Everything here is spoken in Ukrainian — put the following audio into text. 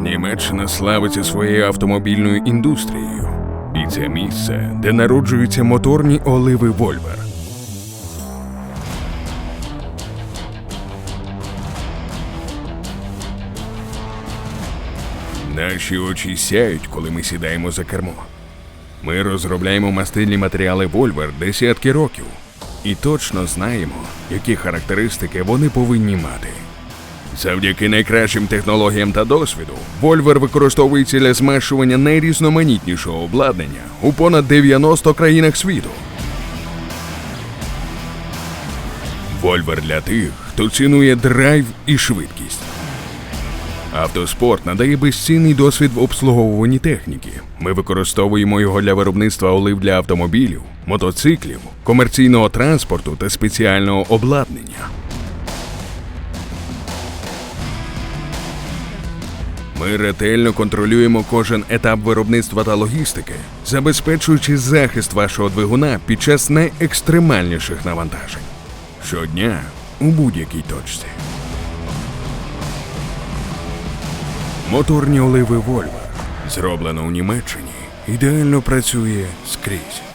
Німеччина славиться своєю автомобільною індустрією. І це місце, де народжуються моторні оливи Вольвер. Наші очі сяють, коли ми сідаємо за кермо. Ми розробляємо мастильні матеріали Вольвер десятки років і точно знаємо, які характеристики вони повинні мати. Завдяки найкращим технологіям та досвіду, Вольвер використовується для змешування найрізноманітнішого обладнання у понад 90 країнах світу. Вольвер для тих, хто цінує драйв і швидкість. Автоспорт надає безцінний досвід в обслуговуванні техніки. Ми використовуємо його для виробництва олив для автомобілів, мотоциклів, комерційного транспорту та спеціального обладнання. Ми ретельно контролюємо кожен етап виробництва та логістики, забезпечуючи захист вашого двигуна під час найекстремальніших навантажень. Щодня у будь-якій точці. Моторні оливи Вольва. Зроблено у Німеччині. Ідеально працює скрізь.